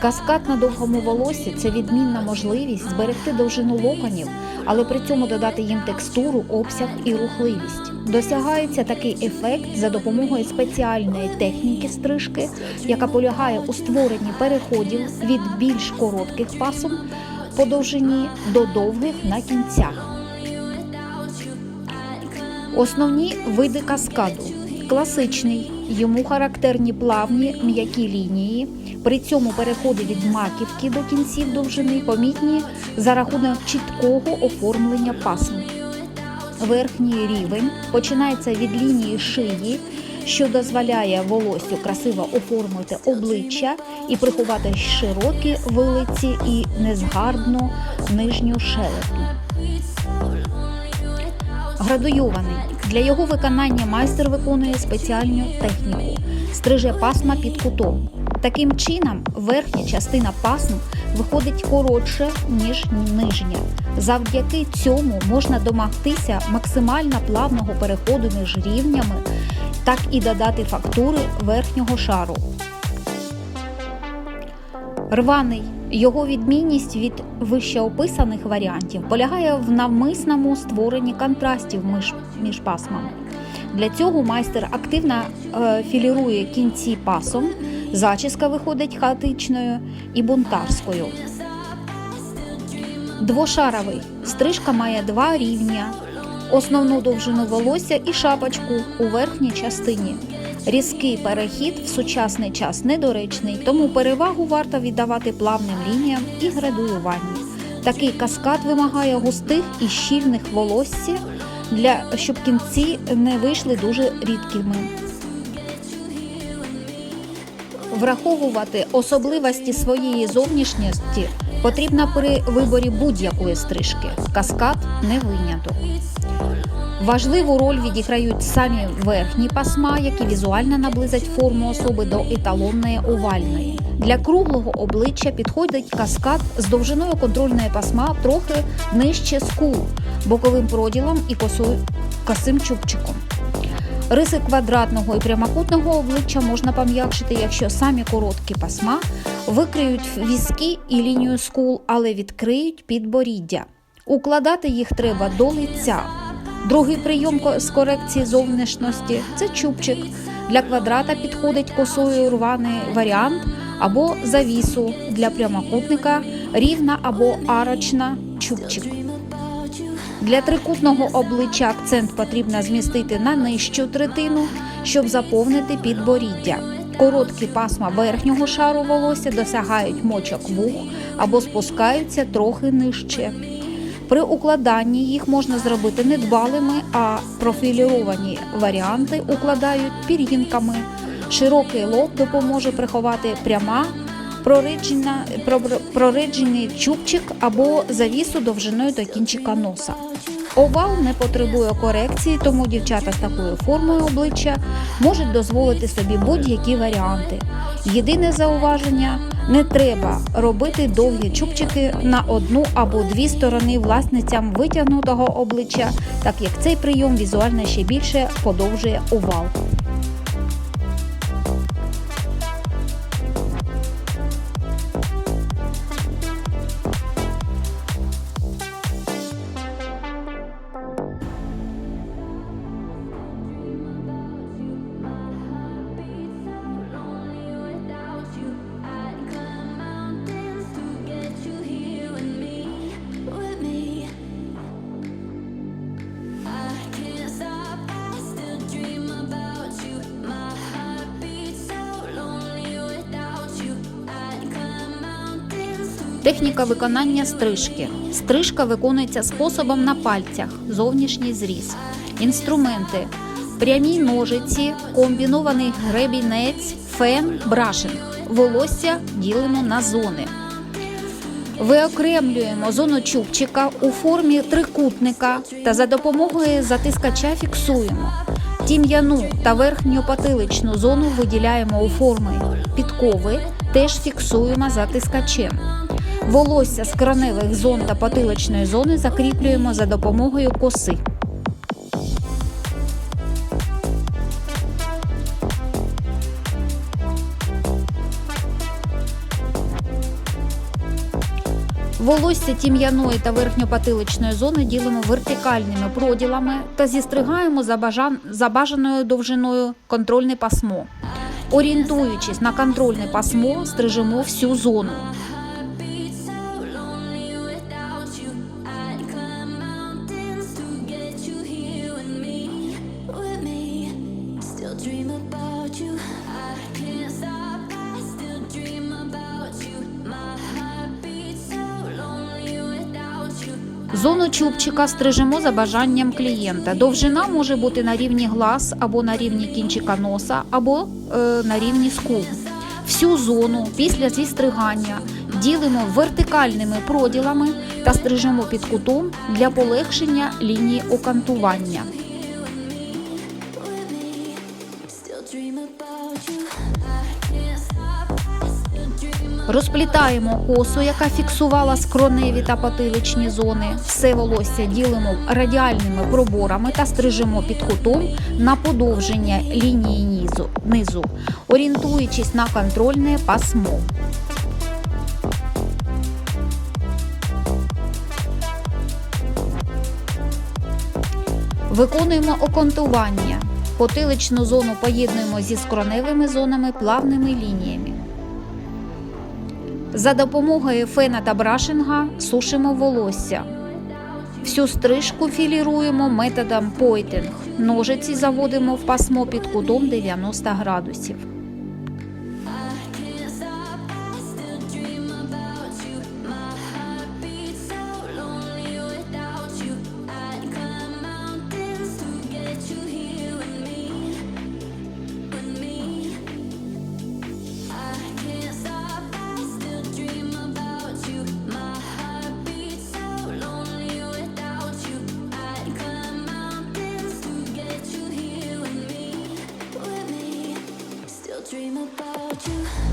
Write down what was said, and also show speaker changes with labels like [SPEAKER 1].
[SPEAKER 1] Каскад на довгому волосі це відмінна можливість зберегти довжину локонів, але при цьому додати їм текстуру, обсяг і рухливість. Досягається такий ефект за допомогою спеціальної техніки стрижки, яка полягає у створенні переходів від більш коротких пасом по довжині до довгих на кінцях. Основні види каскаду. Класичний, йому характерні плавні м'які лінії. При цьому переходи від маківки до кінців довжини помітні за рахунок чіткого оформлення пасм. Верхній рівень починається від лінії шиї, що дозволяє волосю красиво оформити обличчя і приховати широкі вилиці і незгарбну нижню шелепу. Градуйований. Для його виконання майстер виконує спеціальну техніку стриже пасма під кутом. Таким чином, верхня частина пасм виходить коротше, ніж нижня. Завдяки цьому можна домогтися максимально плавного переходу між рівнями, так і додати фактури верхнього шару. Рваний. Його відмінність від вищеописаних варіантів полягає в навмисному створенні контрастів між, між пасмами. Для цього майстер активно е, філірує кінці пасом, зачіска виходить хаотичною і бунтарською. Двошаровий. Стрижка має два рівня, основну довжину волосся і шапочку у верхній частині. Різкий перехід в сучасний час недоречний, тому перевагу варто віддавати плавним лініям і градуюванню. Такий каскад вимагає густих і щільних волосся, для, щоб кінці не вийшли дуже рідкими. Враховувати особливості своєї зовнішності потрібно при виборі будь-якої стрижки. Каскад не виняток. Важливу роль відіграють самі верхні пасма, які візуально наблизять форму особи до еталонної овальної. Для круглого обличчя підходить каскад з довжиною контрольної пасма трохи нижче скул, боковим проділом і косою, косим чубчиком. Риси квадратного і прямокутного обличчя можна пом'якшити, якщо самі короткі пасма викриють візки і лінію скул, але відкриють підборіддя. Укладати їх треба до лиця. Другий прийом з корекції зовнішності це чубчик. Для квадрата підходить косою рваний варіант або завісу для прямокутника, рівна або арочна чубчик. Для трикутного обличчя акцент потрібно змістити на нижчу третину, щоб заповнити підборіддя. Короткі пасма верхнього шару волосся досягають мочок вух або спускаються трохи нижче. При укладанні їх можна зробити недбалими, а профіліровані варіанти укладають пір'їнками. Широкий лоб допоможе приховати пряма прореджений чубчик або завісу довжиною до кінчика носа. Овал не потребує корекції, тому дівчата з такою формою обличчя можуть дозволити собі будь-які варіанти. Єдине зауваження не треба робити довгі чубчики на одну або дві сторони власницям витягнутого обличчя, так як цей прийом візуально ще більше подовжує овал. Техніка виконання стрижки. Стрижка виконується способом на пальцях, зовнішній зріз. Інструменти: прямі ножиці, комбінований гребінець, фен, брашинг. Волосся ділимо на зони. Виокремлюємо зону чубчика у формі трикутника та за допомогою затискача фіксуємо. Тім'яну та верхню потиличну зону виділяємо у формі підкови, теж фіксуємо затискачем. Волосся з короневих зон та потиличної зони закріплюємо за допомогою коси. Волосся тім'яної та верхньопотиличної зони ділимо вертикальними проділами та зістригаємо за, бажан... за бажаною довжиною контрольне пасмо. Орієнтуючись на контрольне пасмо, стрижемо всю зону. Зону чубчика стрижемо за бажанням клієнта. Довжина може бути на рівні глаз або на рівні кінчика носа, або е, на рівні скул. Всю зону після зістригання ділимо вертикальними проділами та стрижемо під кутом для полегшення лінії окантування. Розплітаємо косу, яка фіксувала скроневі та потиличні зони. Все волосся ділимо радіальними проборами та стрижемо під кутом на подовження лінії низу, низу орієнтуючись на контрольне пасмо. Виконуємо окантування. Потиличну зону поєднуємо зі скроневими зонами плавними лініями. За допомогою фена та брашинга сушимо волосся. Всю стрижку філіруємо методом пойтинг. Ножиці заводимо в пасмо під кутом 90 градусів.
[SPEAKER 2] Dream about you.